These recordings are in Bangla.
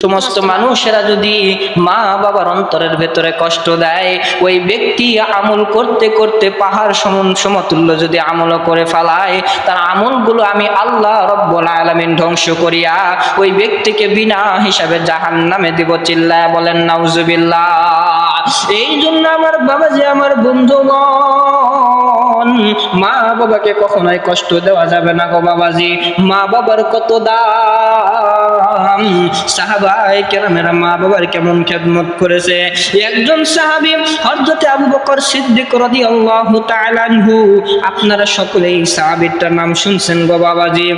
সমস্ত মানুষেরা যদি মা বাবার অন্তরের ভেতরে কষ্ট দেয়, ওই ব্যক্তি আমল করতে করতে পাহাড় সমন সমতুল্য যদি আমল করে ফেলায়, তার আমলগুলো আমি আল্লাহ রব্বুল আলামিন ধ্বংস করিয়া ওই ব্যক্তিকে বিনা হিসাবে জাহান নামে দিব। চিল্লায় বলেন, নাউজুবিল্লাহ। এই জন্য আমার বাবা যে আমার বন্ধুগণ মা বাবাকে কখনোই কষ্ট দেওয়া যাবে না গো বাবাজি। মা বাবার কত দাম? সাহাবাই কেরামেরা মা বাবার কেমন খেদমত করেছে? একজন সাহাবি হযরতে আবু বকর সিদ্দিক রাদিয়াল্লাহু তাআলা আনহু, আপনারা সকলেই সাহাবীটার নাম শুনছেন গো বাবাজি।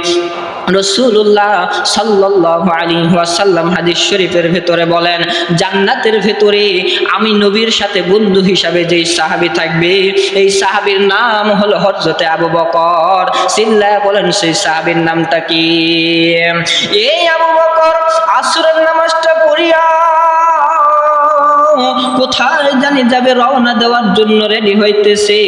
রসুল্লাহ সাল্লাহ আলী ওয়াসাল্লাম হাদিস শরীফের ভেতরে বলেন, জান্নাতের ভেতরে আমি নবীর সাথে বন্ধু হিসাবে যেই সাহাবি থাকবে, এই সাহাবির নাম হলো হজরতে আবু বকর। সিল্লা বলেন, সেই সাহাবির নামটা কি? এই আবু বকর আসরের নামাজটা পড়িয়া কোথায় জানি যাবে রওনা দেওয়ার জন্য রেডি হইতেছে।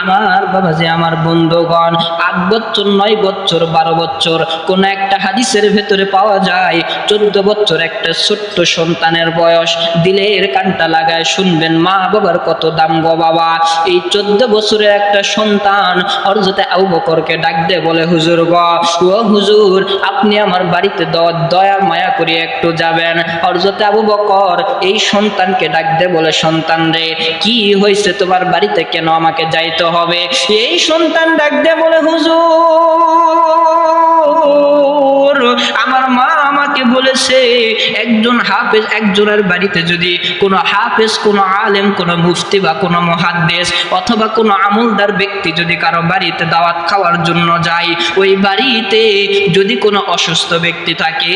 আমার বাবা যে আমার বন্ধুগণ, আট বছর, নয় বছর, বারো বছর, কোন একটা হাদিসের ভেতরে পাওয়া যায়, চোদ্দ বছর একটা ছোট্ট সন্তানের বয়স, দিলের কানটা লাগায় শুনবেন, মা বাবার কত দাম গো বাবা। এই চোদ্দ বছরের একটা সন্তান হরজতে আবু বকরকে ডাক দে বলে, হুজুর গ, ও হুজুর, আপনি আমার বাড়িতে দয়া, মায়া করে একটু যাবেন। হরজতে আবু বকর এই সন্তানকে ডাক দে বলে, সন্তান রে, কি হয়েছে? তোমার বাড়িতে কেন আমাকে যাইতে হবে? এই সন্তান ডাক দে বলে, হুজুর, আমার মা আমাকে বলেছে, একজন হাফেজ একজনের বাড়িতে যদি কোনো হাফেজ, কোনো আলেম, কোনো মুফতি বা কোনো মহাদ্দেশ অথবা কোনো আমলদার ব্যক্তি যদি কারও বাড়িতে দাওয়াত খাওয়ার জন্য যায়, ওই বাড়িতে যদি কোনো অসুস্থ ব্যক্তি থাকে,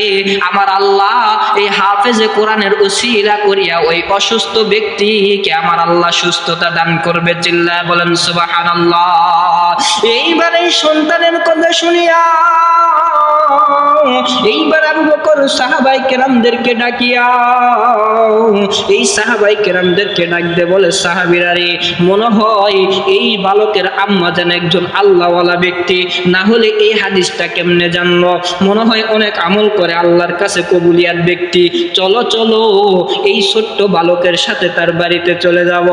আমার আল্লাহ এই হাফেজে কোরআনের উসিলা করিয়া ওই অসুস্থ ব্যক্তিকে আমার আল্লাহ সুস্থতা দান করবে। চিল্লা বলেন, সুবহানাল্লাহ। এইবার এই সন্তানের কথা শুনিয়া এইবার আবু বকর সাহাবাই কেরামদেরকে ডাকিয়া, এই সাহাবাই কেরামদেরকে ডাক দে বলে, সাহাবিরা রে, মনে হয় এই বালকের আম্মা যেন একজন আল্লাহওয়ালা ব্যক্তি। না হলে এই হাদিসটা কেমনে জানলো? মনে হয় অনেক আমল করে আল্লাহর কাছে কবুলিয়াত ব্যক্তি। চলো চলো, এই ছোট্ট বালকের সাথে তার বাড়িতে চলে যাব।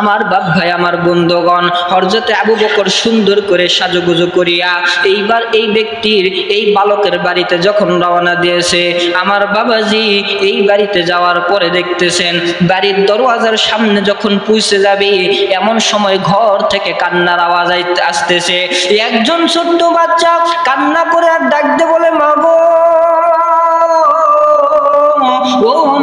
আমার বাপ ভাই, আমার বন্ধুগণ হরজতে আবু বকর সুন্দর করে সাজুগুজু করিয়া, এইবার এই ব্যক্তির এই বালকের বাড়িতে যখন রওনা দিয়েছে, আমার বাবাজি এই বাড়িতে যাওয়ার পরে দেখতেছেন, বাড়ির দরওয়াজার সামনে যখন পুষে যাবে, এমন সময় ঘর থেকে কান্নার আওয়াজ আসতেছে, একজন ছোট্ট বাচ্চা কান্না করে আর ডাকতে বলে ও মা আমার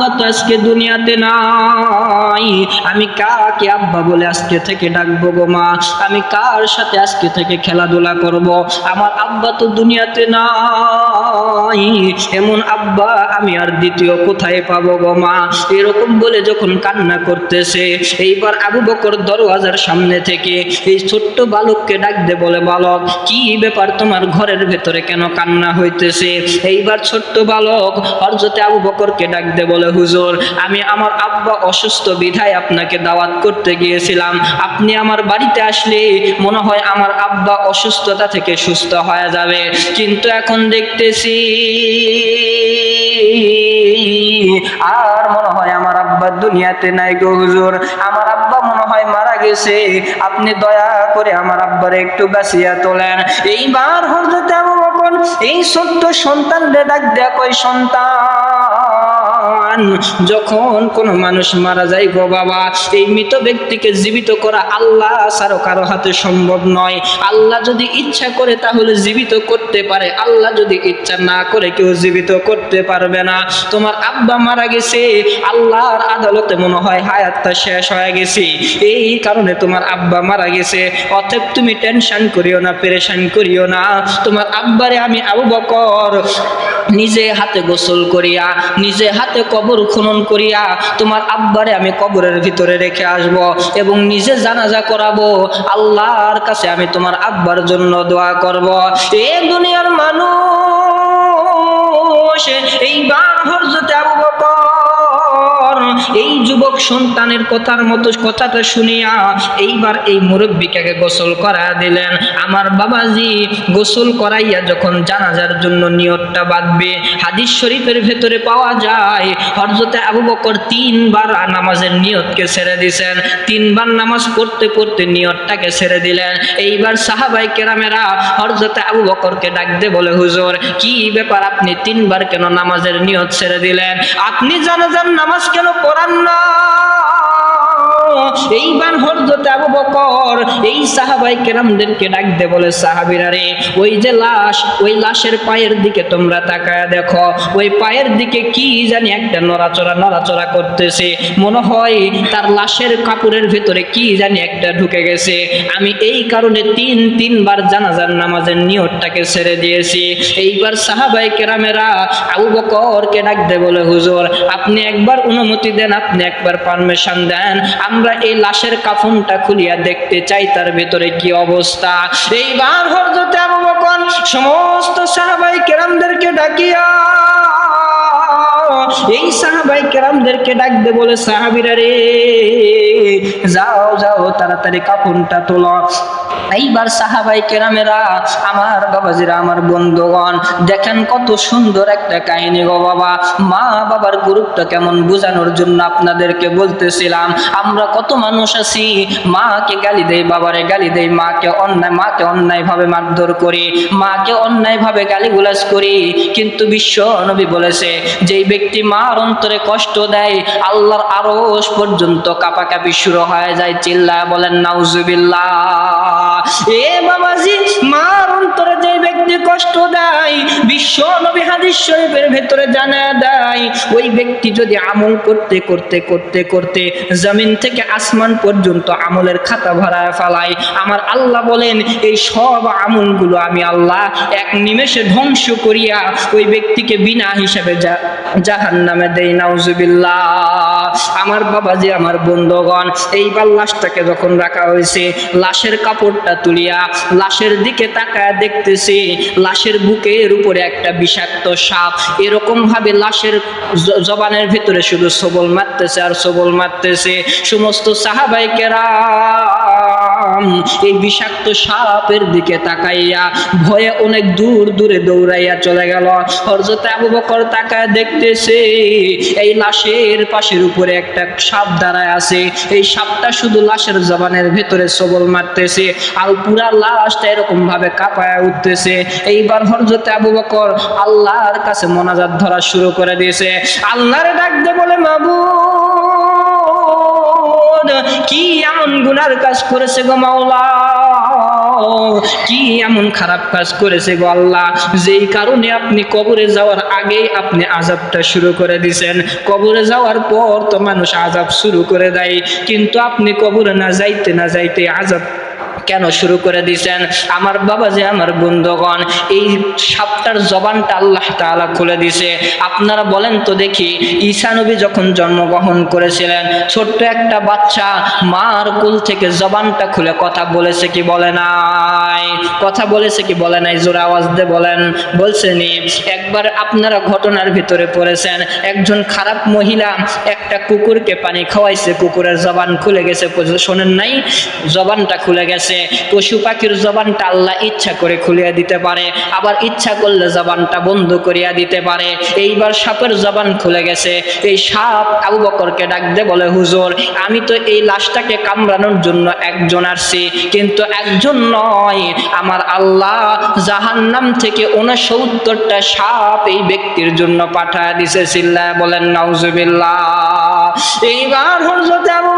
আব্বা তো আজকে দুনিয়াতে নাই। আমি কাকে আব্বা বলে আজকে থেকে ডাকবো গো মা? আমি কার সাথে আজকে থেকে খেলাধুলা করব? আমার আব্বা তো দুনিয়াতে নাই। এমন আব্বা, আমি আর দ্বিতীয় কোথায় পাবো গো মা? এরকম বলে যখন কান্না করতেছে, এইবার আবু বকর দরওয়াজার সামনে থেকে এই ছোট্ট বালককে ডাক দে বলে, বালক, কি ব্যাপার তোমার ঘরের ভেতরে কেন কান্না হইতেছে? এইবার ছোট্ট বালক হরজতে আবু বকরকে ডাক দে বলে, হুজুর, আমি আমার আব্বা অসুস্থ বিধায় আপনাকে দাওয়াত করতে গিয়েছিলাম। আপনি আমার বাড়িতে আসলে মনে হয় আমার আব্বা অসুস্থতা থেকে সুস্থ হয়ে যাবে। কিন্তু এখন দেখতেছি আর মনে হয় আমার আব্বা দুনিয়াতে নাই গো হুজুর। আমার আব্বা মনে হয় মারা গেছে। আপনি দয়া করে আমার আব্বার একটু বাঁচিয়া তোলেন। এইবার বকর এই সত্য সন্তান ডাক কই সন্তান যখন কোনো মানুষ মারা যায় গো বাবা, এই মৃত ব্যক্তিকে জীবিত করা আল্লাহ ছাড়া কারও হাতে সম্ভব নয়। আল্লাহ যদি ইচ্ছা করে তাহলে জীবিত করতে পারে। আল্লাহ যদি ইচ্ছা না করে কেউ জীবিত করতে পারবে না। তোমার আব্বা মারা গেছে, আল্লাহর আদালতে মনে হয় হায়াতটা শেষ হয়ে গেছে। এই কারণে তোমার আব্বা মারা গেছে। অতএব তুমি টেনশন করিও না, পেরেশান করিও না। তোমার আব্বারে আমি আবু বকর নিজে হাতে গোসল করিয়া, নিজে হাতে কবর খনন করিয়া তোমার আব্বারে আমি কবরের ভিতরে রেখে আসব এবং নিজে জানাজা করাবো। আল্লাহর কাছে আমি তোমার আব্বার জন্য দোয়া করব। এ দুনিয়ার মানুষ বা এই যুবক সন্তানের কথার মতো কথাটা শুনিয়া এইবার এই মুরব্বিকে গোসল করা দিলেন। আমার বাবাজি গোসল করাইয়া যখন জানাজার জন্য নিয়তটা বাঁধবে, হাদিস শরীফের ভেতরে পাওয়া যায় হরজতে আবু বকর তিনবার নামাজের নিয়তকে ছেড়ে দিছেন। তিনবার নামাজ পড়তে পড়তে নিয়তটাকে ছেড়ে দিলেন। এইবার সাহাবাই কেরামেরা হরজতে আবু বকরকে ডাক দে বলে, হুজুর, কি ব্যাপার আপনি তিনবার কেন নামাজের নিয়ত ছেড়ে দিলেন? আপনি জানাজার নামাজ কেন পড়ান না এইবার আবু বকর, এই সাহাবাই কেরামদেরকে ডাক দে বলে, সাহাবিরা রে, ওই যে লাশ, ওই লাশের পায়ের দিকে তোমরা তাকায় দেখো। ওই পায়ের দিকে কি জানি একটা নড়াচড়া নড়াচড়া করতেছে। মনে হয় তার লাশের কাপড়ের ভেতরে কি জানি একটা ঢুকে গেছে। আমি এই কারণে তিন, তিনবার জানাজার নামাজের নিয়তটাকে ছেড়ে দিয়েছি। এইবার সাহাবাই কেরামেরা আবু বকরকে ডাক দে বলে, হুজুর, আপনি একবার অনুমতি দেন, আপনি একবার পারমিশন দেন। আমরা এই লাশের কাফনটা খুলিয়া দেখতে চাই তার ভেতরে কি অবস্থা? এইবার হরজতে আবু বকর সমস্ত সাহাবাই কেরামদেরকে ডাকিয়া সাহাবাই কেরামদেরকে বলে, সাহাবিরা রে, যাও যাও, তাড়াতাড়ি কাপড়টা এইবার সাহাবাই কেরামেরা, আমার বাবাজিরা, আমার বন্ধুগণ, দেখেন কত সুন্দর একটা কাহিনী গো বাবা। মা বাবার গুরুত্ব কেমন বোঝানোর জন্য আপনাদেরকে বলতেছিলাম, আমরা কত মানুষ আছি, মাকে গালি দেই, বাবারে গালি দেই, মাকে অন্যায় মাকে অন্যায় ভাবে মারধর করি, মাকে অন্যায় ভাবে গালিগুলাজ করি। কিন্তু বিশ্ব নবী বলেছে, যেই ব্যক্তি মার অন্তরে কষ্ট দেয়, আল্লাহর আরও পর্যন্ত কাপাকাপি শুরু হয়ে যায় চিল্লা বলেন নাউজুবিল্লা এ বাবাজি, মার অন্তরে যে ব্যক্তি কষ্ট দেয়, বিশ্ব নবী হাদিস শরীফের ভেতরে জানা দেয়, ওই ব্যক্তি যদি আমল করতে করতে করতে করতে জমিন থেকে আসমান পর্যন্ত আমলের খাতা ভরায় ফেলায়, আমার আল্লাহ বলেন, এই সব আমলগুলো আমি আল্লাহ এক নিমেষে ধ্বংস করিয়া ওই ব্যক্তিকে বিনা হিসাবে জাহান নামে দেই, নাউজুবিল্লাহ। আমার বাবাজি, আমার বন্ধুগণ এইবার লাশটাকে যখন রাখা হয়েছে, লাশের কাপড়টা তুলিয়া লাশের দিকে তাকায় দেখতেছি লাশের বুকের উপরে একটা বিষাক্ত সাপ। এরকম ভাবে লাশের জবানের ভিতরে শুধু সবল মারতেছে আর সবল মারতেছে। সমস্ত সাহাবাইকেরা এই বিষাক্ত সাপের দিকে তাকাইয়া ভয়ে অনেক দূর দূরে দৌড়াইয়া চলে গেল। হরজতে আবু বকর তাকায় দেখতেছে, এই লাশের পাশের উপরে একটা সাপ দাঁড়ায় আছে। এই সাপটা শুধু লাশের জবানের ভেতরে সবল মারতেছে, আর পুরা লাশটা এরকম ভাবে কাঁপায় উঠতেছে। এইবার হরজতে আবু বকর আল্লাহর কাছে মোনাজাত ধরা শুরু করে দিয়েছে। আল্লাহরে ডাক দে বলে মাবু কি এমন গুনার কাজ করেছে গো মাওলা? কি এমন খারাপ কাজ করেছে গো আল্লাহ? যেই কারণে আপনি কবরে যাওয়ার আগেই আপনি আজাবটা শুরু করে দিছেন। কবরে যাওয়ার পর তো মানুষ আজাব শুরু করে দেয়। কিন্তু আপনি কবরে না যাইতে না যাইতে আজাব কেন শুরু করে দিয়েছেন? আমার বাবা যে আমার বন্ধুগণ, এই সাপটার জবানটা আল্লাহ তাআলা খুলে দিছে আপনারা বলেন তো দেখি, ঈসা নবী যখন জন্মগ্রহণ করেছিলেন, ছোট্ট একটা বাচ্চা মার কুল থেকে জবানটা খুলে কথা বলেছে কি বলে নাই? কথা বলেছে কি বলে নাই? জোর আওয়াজ দিয়ে বলেন। বলছেনি একবার আপনারা ঘটনার ভিতরে পড়েছেন, একজন খারাপ মহিলা একটা কুকুরকে পানি খাওয়াইছে, কুকুরের জবান খুলে গেছে শোনেন নাই? জবানটা খুলে গেছে। পশু পাখির জবানটা আল্লাহ ইচ্ছা করে খুলিয়া দিতে পারে, আবার ইচ্ছা করলে জবানটা বন্ধ করিয়া দিতে পারে। এইবার সাপের জবান খুলে গেছে, এই সাপ আবু বকরকে ডাক দে বলে, হুজুর, আমি তো এই লাশটাকে কামড়ানোর জন্য একজন আসছি, কিন্তু একজন নয়। আমার আল্লাহ জাহান্নাম থেকে উনসত্তরটা সাপ এই ব্যক্তির জন্য পাঠায় দিছে চিল্লায় বলেন, নাউজুবিল্লাহ। এইবার হজরত আবু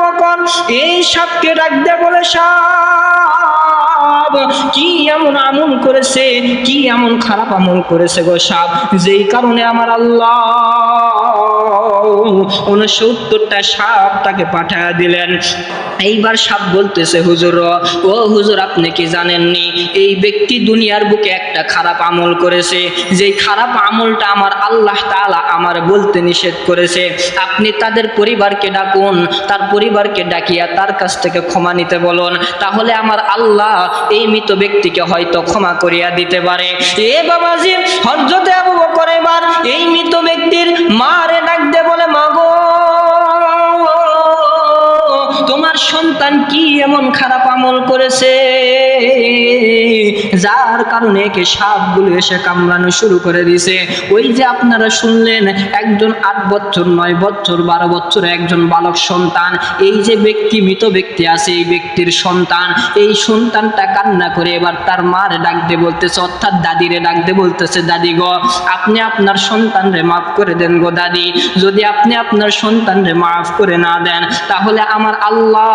এই সাপকে ডাক দে বলে সাপ, কি এমন আমল করেছে, কি এমন খারাপ আমল করেছে গো সাপ? যেই কারণে আমার আল্লাহ উনসত্তরটা সাপ তাকে পাঠায় দিলেন। এইবার সাপ বলতেছে, হুজুর, ও হুজুর, আপনি কি জানেননি? এই ব্যক্তি দুনিয়ার বুকে একটা খারাপ আমল করেছে। যেই খারাপ আমলটা আমার আল্লাহ তালা আমার বলতে নিষেধ করেছে। আপনি তাদের পরিবারকে ডাকুন, তার পরিবারকে ডাকিয়া তার কাছ থেকে ক্ষমা নিতে বলুন। তাহলে আমার আল্লাহ এই মৃত ব্যক্তিকে হয়তো ক্ষমা করিয়া দিতে পারে। এ বাবাজি হজরতে আবু বকর এবার এই মৃত ব্যক্তির মারে সন্তান কি এমন খারাপ আমল করেছে? যার কারণে একে সাপগুলো এসে কামড়ানো শুরু করে দিছে ওই যে আপনারা শুনলেন, একজন আট বছর, নয় বছর, বারো বছর একজন বালক সন্তান। এই যে ব্যক্তি, মৃত ব্যক্তি আছে, এই ব্যক্তির সন্তান। এই সন্তানটা কান্না করে এবার তার মার ডাকতে বলতেছে, অর্থাৎ দাদিরে ডাকতে বলতেছে, দাদি গো, আপনি আপনার সন্তানরে মাফ করে দেন গো দাদি। যদি আপনি আপনার সন্তানরে মাফ করে না দেন, তাহলে আমার আল্লাহ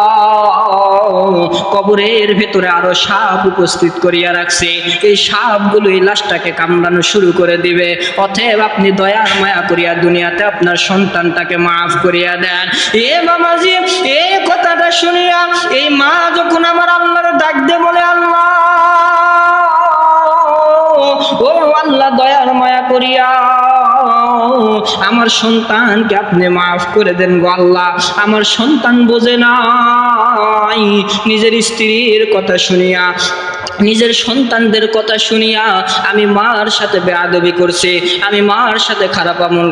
কবরের ভেতরে আরও সাপ উপস্থিত করিয়া রাখছে। এই সাপগুলো এই লাশটাকে কামড়ানো শুরু করে দিবে। অতএব আপনি দয়ার মায়া করিয়া দুনিয়াতে আপনার সন্তানটাকে মাফ করিয়া দেন। এ বাবাজি এই কথাটা শুনিয়া এই মা যখন আমার আল্লাহর ডাক দিয়ে বলে, আল্লাহ, ও আল্লাহ, দয়ার মায়া করিয়া আমার সন্তানকে আপনি মাফ করে দেন গো আল্লাহ। আমার সন্তান বোঝে নাই। নিজের স্ত্রীর কথা শুনিয়া, নিজের সন্তানদের কথা শুনিয়া আমি মার সাথে আমি মার সাথে খারাপ আমল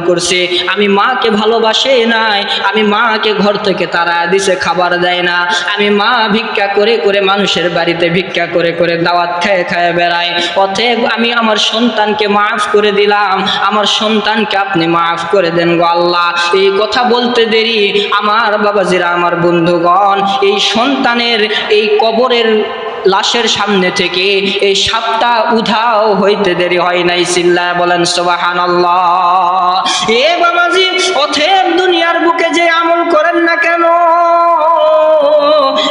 আমি মাকে ভালোবাসে নাই, আমি মাকে ঘর থেকে তারা দিছে, খাবার দেয় না। আমি মা ভিক্ষা করে করে মানুষের বাড়িতে ভিক্ষা করে করে দাওয়াত খায় খায় বেড়াই অতএব আমি আমার সন্তানকে মাফ করে দিলাম। আমার সন্তানকে আপনি মাফ করে দেন গো আল্লাহ। এই কথা বলতে দেরি। আমার বাবাজিরা, আমার বন্ধুগণ, এই সন্তানের এই কবরের লাশের সামনে থেকে এই সাপটা উধাও হইতে দেরি হয় নাই চিল্লা বলেন সোবাহান এ বাবাজি অথেব দুনিয়ার বুকে যে আমল করেন না কেন?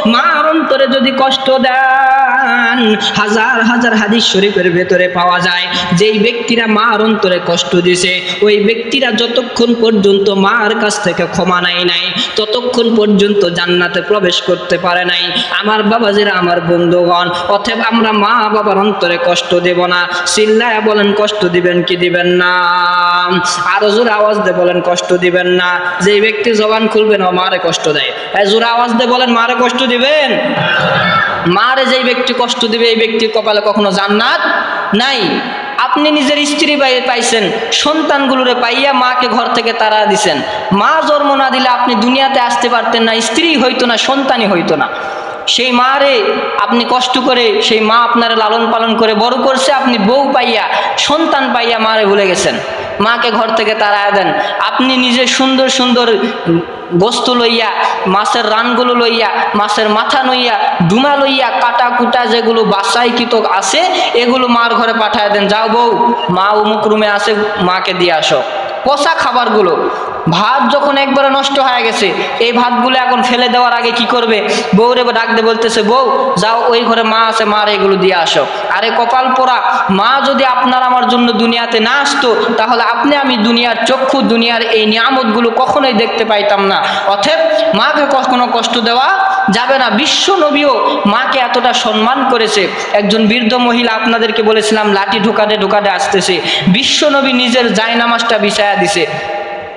মার অন্তরে যদি কষ্ট দেন হাজার হাজার হাদিস শরীফের ভেতরে পাওয়া যায়। যেই ব্যক্তিরা মার অন্তরে কষ্ট দিছে, ওই ব্যক্তিরা যতক্ষণ পর্যন্ত মার কাছ থেকে ক্ষমা নাই নাই, ততক্ষণ পর্যন্ত জান্নাতে প্রবেশ করতে পারে নাই। আমার বাবা বাবাজিরা আমার বন্ধুগণ, অথব আমরা মা বাবার অন্তরে কষ্ট দেব না। চিল্লায় বলেন, কষ্ট দিবেন কি দিবেন না? আরও জোর আওয়াজ দিয়ে বলেন, কষ্ট দিবেন না। যে ব্যক্তি জবান খুলবেন, ও মারে কষ্ট দেয়। জোরে আওয়াজ দিয়ে বলেন, মারে কষ্ট দিবেন? মারে যেই ব্যক্তি কষ্ট দিবে, এই ব্যক্তির কপালে কখনো জান্নাত নাই। আপনি নিজের স্ত্রী পাই- পাইছেন, সন্তানগুলোরে পাইয়া মাকে ঘর থেকে তারা দিছেন। মা জন্ম না দিলে আপনি দুনিয়াতে আসতে পারতেন না, স্ত্রী হইতো না, সন্তানই হইতো না। সেই মারে আপনি কষ্ট করে, সেই মা আপনার লালন পালন করে বড় করছে, আপনি বউ পাইয়া, সন্তান পাইয়া মারে ভুলে গেছেন। মাকে ঘর থেকে তাড়ায় দেন। আপনি নিজে সুন্দর সুন্দর বস্তু লইয়া, মাছের রানগুলো লইয়া, মাছের মাথা লইয়া ডুমা লইয়া, কাটা কুটা যেগুলো বাসাই কিতক আছে, এগুলো মার ঘরে পাঠায় দেন। যাও বউ, মা অমুক রুমে আসে মাকে দিয়ে আসো। পচা খাবারগুলো। ভাত যখন একবারে নষ্ট হয়ে গেছে, এই ভাতগুলো এখন ফেলে দেওয়ার আগে কি করবে? বউরে ডাকতে বলতেছে, বউ, যাও ওই ঘরে মা আছে, মার এগুলো দিয়ে আসো। আরে কপাল পোড়া, মা যদি আপনার আমার জন্য দুনিয়াতে না আসতো, তাহলে আপনি আমি দুনিয়ার চক্ষু, দুনিয়ার এই নিয়ামতগুলো কখনোই দেখতে পাইতাম না। অথব মাকে কখনো কষ্ট দেওয়া যাবে না। বিশ্ব নবীও মাকে এতটা সম্মান করেছে। একজন বৃদ্ধ মহিলা আপনাদেরকে বলেছিলাম, লাঠি ঢোকাতে ঢোকাতে আসতেছে। বিশ্ব নবী নিজের জায়নামাজটা বিছায়া দিছে।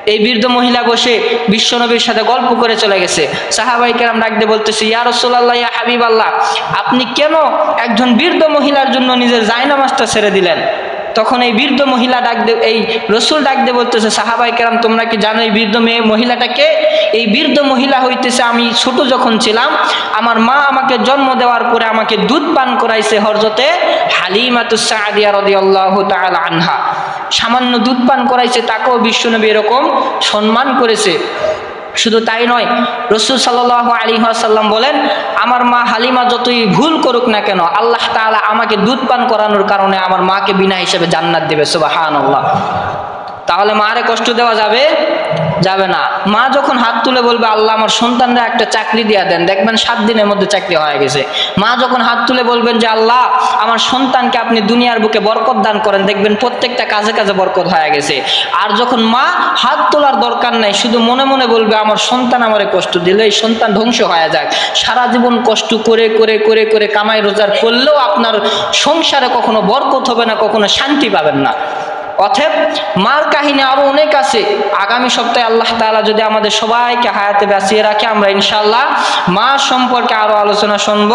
এই বৃদ্ধ মহিলা বসে বিশ্বনবীর সাথে গল্প করে চলে গেছে। সাহাবাই কেরাম ডাকতে বলতেছে, ইয়া রসোল্লাহ ইয়া হাবিব আল্লাহ আপনি কেন একজন বৃদ্ধ মহিলার জন্য নিজের জায়নামাজটা ছেড়ে দিলেন? তখন এই বৃদ্ধ মহিলা ডাক দে, এই রসুল ডাক দে বলতেছে সাহাবাই কেরাম, তোমরা কি জানো এই বৃদ্ধ মেয়ে মহিলাটাকে? এই বৃদ্ধ মহিলা হইতেছে আমি ছোট যখন ছিলাম, আমার মা আমাকে জন্ম দেওয়ার পরে আমাকে দুধ পান করাইছে হরজতে হালিমাতুসাদিয়া তাআলা আনহা। সামান্য দুধ পান করাইছে, তাকেও বিশ্বনবী এরকম সম্মান করেছে। শুধু তাই নয়, রসুল সাল্লাহ আলী সাল্লাম বলেন, আমার মা হালিমা যতই ভুল করুক না কেন, আল্লাহ তালা আমাকে দুধ পান করানোর কারণে আমার মাকে বিনা হিসেবে জান্নাত দেবে সুবাহ তাহলে মারে কষ্ট দেওয়া যাবে? যাবে না। মা যখন হাত তুলে বলবে, আল্লাহ, আমার সন্তানরা একটা চাকরি দিয়া দেন। দেখবেন সাত দিনের মধ্যে চাকরি হয়ে গেছে। মা যখন হাত তুলে বলবেন যে, আল্লাহ, আমার সন্তানকে আপনি দুনিয়ার বুকে বরকত দান করেন, দেখবেন প্রত্যেকটা কাজে কাজে বরকত হয়ে গেছে। আর যখন মা হাত তোলার দরকার নাই, শুধু মনে মনে বলবে, আমার সন্তান আমারে কষ্ট দিলে, এই সন্তান ধ্বংস হয়ে যাক। সারা জীবন কষ্ট করে করে করে করে কামাই রোজগার করলেও আপনার সংসারে কখনো বরকত হবে না, কখনো শান্তি পাবেন না। অথব মার কাহিনী আরও অনেক আছে। আগামী সপ্তাহে আল্লাহ তাআলা যদি আমাদের সবাইকে হায়াতে বাঁচিয়ে রাখে, আমরা ইনশাল্লাহ মা সম্পর্কে আরও আলোচনা শুনব।